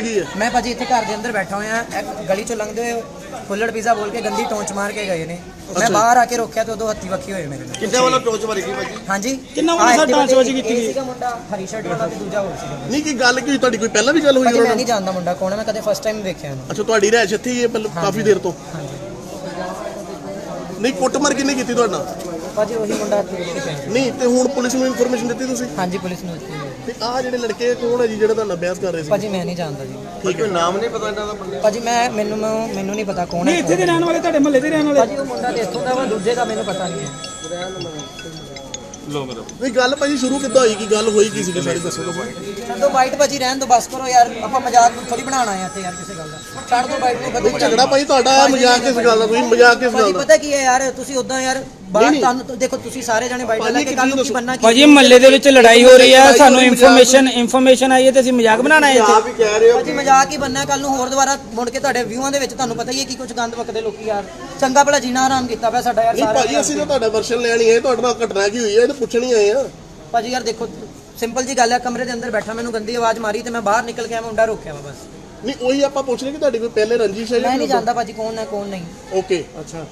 ਕੀ ਹੈ? ਮੈਂ ਭਾਜੀ ਇੱਥੇ ਘਰ ਦੇ ਅੰਦਰ ਬੈਠਾ ਹੋਇਆ ਇੱਕ ਗਲੀ ਚੋਂ ਲੰਘਦੇ ਹੋਏ ਫੁੱਲੜ ਪੀਜ਼ਾ ਬੋਲ ਕੇ ਗੰਦੀ ਟੋਂਚ ਮਾਰ ਕੇ ਗਏ ਨੇ। ਮੈਂ ਬਾਹਰ ਆ ਕੇ ਰੋਕਿਆ ਤੇ ਉਦੋਂ ਹੱਥੀ ਵੱਖੀ ਹੋਏ ਮੇਰੇ ਨਾਲ। ਕਿੰਨੇ ਵੱਲੋਂ ਟੋਚ ਮਾਰੀ ਗਈ ਭਾਜੀ? ਹਾਂਜੀ। ਕਿੰਨਾ ਵਾਲਾ ਸਰ ਟਾਂਚ ਵੱਜ ਕੀਤੀ ਇਹ ਸੀਗਾ ਮੁੰਡਾ ਹਰੀ ਸ਼ਰਟ ਵਾਲਾ ਤੇ ਦੂਜਾ ਹੋਰ ਸੀਗਾ। ਨਹੀਂ ਕੀ ਗੱਲ ਕੀ ਤੁਹਾਡੀ ਕੋਈ ਪਹਿਲਾਂ ਵੀ ਗੱਲ ਹੋਈ ਭਾਜੀ ਉਹਨਾਂ ਮੈਂ ਨਾਲ? ਨਹੀਂ ਜਾਣਦਾ ਮੁੰਡਾ ਕੌਣ ਹੈ ਮੈਂ ਕਦੇ ਫਸਟ ਟਾਈਮ ਵੇਖਿਆ ਇਹਨੂੰ ਅੱਛਾ ਤੁਹਾਡੀ ਰਹਿਸ਼ ਇੱਥੇ ਹੀ ਹੈ ਮਤਲਬ ਕਾਫੀ ਦੇਰ ਤੋਂ? ਨਹੀਂ ਕੁੱਟਮਾਰ ਕਿੰਨੇ ਕੀਤੀ ਤੁਹਾਡਾ ਭਾਜੀ ਉਹੀ ਮੁੰਡਾ। ਨਹੀਂ ਤੇ ਹੁਣ ਪੁਲਿਸ ਨੂੰ ਇਨਫੋਰਮੇਸ਼ਨ ਦਿੱਤੀ ਤੁਸੀਂ? ਹਾਂਜੀ ਪੁਲਿਸ ਨੂੰ ਦਿੱਤੀ ਹੈ। ਤੇ ਆਹ ਜਿਹੜੇ ਲੜਕੇ ਕੌਣ ਹੈ ਜੀ ਜਿਹੜਾ ਤੁਹਾਨੂੰ ਅਭਿਆਸ ਕਰ ਰਹੇ ਸੀ? ਭਾਜੀ ਮੈਂ ਨਹੀਂ ਜਾਣਦਾ ਜੀ। ਠੀਕ ਹੈ ਨਾਮ ਨਹੀਂ ਭਾਜੀ ਮੈਂ ਮੈਨੂੰ ਮੈਨੂੰ ਨਹੀਂ ਪਤਾ ਕੌਣ ਹੈ ਇੱਥੇ ਦੇ ਰਹਿਣ ਵਾਲੇ ਤੁਹਾਡੇ ਮਹੱਲੇ ਦੇ ਰਹਿਣ ਵਾਲੇ। ਭਾਜੀ ਉਹ ਮੁੰਡਾ ਤੇ ਇੱਥੋਂ ਦਾ ਵਾ ਦੂਜੇ ਦਾ ਮੈਨੂੰ ਪਤਾ ਨਹੀਂ ਹੈ। ਨਹੀਂ ਗੱਲ ਭਾਜੀ ਸ਼ੁਰੂ ਕਿੱਦਾਂ ਹੋਈ? ਕੀ ਗੱਲ ਹੋਈ? ਕੀ ਸੀ ਸਾਰੀ ਦੱਸੋ ਤਾਂ ਛੱਡੋ ਬਾਈਟ ਭਾਜੀ ਰਹਿਣ ਦੋ ਬਸ ਕਰੋ ਯਾਰ ਆਪਾਂ ਮਜ਼ਾਕ ਥੋੜੀ ਬਣਾਉਣਾ ਹੈ ਇੱਥੇ ਯਾਰ ਕਿਸੇ ਗੱਲ ਦਾ। ਛੱਡ ਦੋ ਬਾਈਟ ਨੂੰ ਪਤਾ ਝਗੜਾ ਭਾਜੀ ਤੁਹਾਡਾ ਹੈ ਮਜ਼ਾਕ ਕਿਸ ਗੱਲ ਦਾ? ਤੁਸੀਂ ਮਜ਼ਾਕ ਕਿਸ ਗੱਲ ਦਾ? ਪਤਾ ਕੀ ਹੈ ਯਾਰ ਤੁਸੀਂ ਉਦਾਂ ਯਾਰ ਬਾਹਰ। ਤੁਹਾਨੂੰ ਤਾਂ ਦੇਖੋ ਤੁਸੀਂ ਸਾਰੇ ਜਾਣੇ ਬਾਈਟ ਲੈ ਕੇ ਕੱਲ ਨੂੰ ਕੀ ਬੰਨਾ ਕੀ ਭਾਜੀ ਮਹੱਲੇ ਦੇ ਵਿੱਚ ਲੜਾਈ ਹੋ ਰਹੀ ਹੈ ਸਾਨੂੰ ਇਨਫੋਰਮੇਸ਼ਨ ਇਨਫੋਰਮੇਸ਼ਨ ਆਈ ਹੈ ਤੇ ਅਸੀਂ ਮਜ਼ਾਕ ਬਣਾਉਣਾ ਹੈ ਇੱਥੇ। ਵੀ ਕਹਿ ਰਹੇ ਭਾਜੀ ਮਜ਼ਾਕ ਹੀ ਬੰਨਾ ਕੱਲ ਨੂੰ ਹੋਰ ਦੁਬਾਰਾ ਮੁੜ ਕੇ ਤੁਹਾਡੇ ਵਿਊਆਂ ਦੇ ਵਿੱਚ ਤੁਹਾਨੂੰ ਪਤਾ ਹੀ ਹੈ ਕੀ ਕੁਝ ਗੰਦ ਵਕਦੇ ਲੋਕੀ ਯਾਰ। ਚੰਗਾ ਭਲਾ ਜੀਣਾ ਆਰਾਮ ਕੀਤਾ ਪਿਆ ਸਾਡਾ ਯਾਰ ਨਹੀਂ ਸਾਰਾ ਭਾਜੀ ਅਸੀਂ ਤਾਂ ਤੁਹਾਡਾ ਵਰਸ਼ਨ ਲੈਣੀ ਹੈ ਤੁਹਾਡੇ ਨਾਲ ਘਟਨਾ ਕੀ ਹੋਈ ਹੈ ਇਹ ਤਾਂ ਪੁੱਛਣੀ ਆਏ ਆ। ਭਾਜੀ ਯਾਰ ਦੇਖੋ ਸਿੰਪਲ ਜੀ ਗੱਲ ਹੈ ਕਮਰੇ ਦੇ ਅੰਦਰ ਬੈਠਾ ਮੈਨੂੰ ਗੰਦੀ ਆਵਾਜ਼ ਮਾਰੀ ਤੇ ਮੈਂ ਬਾਹਰ ਨਿਕਲ ਕੇ ਆ ਮੁੰਡਾ ਰੋਕਿਆ ਵਾ ਬਸ। ਨਹੀਂ ਉਹੀ ਆਪਾਂ ਪੁੱਛ ਰਹੇ ਕਿ ਤੁਹਾਡੀ ਕੋਈ ਪਹਿਲੇ ਰੰਜਿਸ਼ ਹੈ ਮੈਂ ਜਾਂ ਨਹੀਂ ਜਾਣਦਾ ਭਾਜੀ ਕੌਣ ਹੈ ਕੌਣ ਨਹੀਂ। ਓਕੇ ਅੱਛਾ।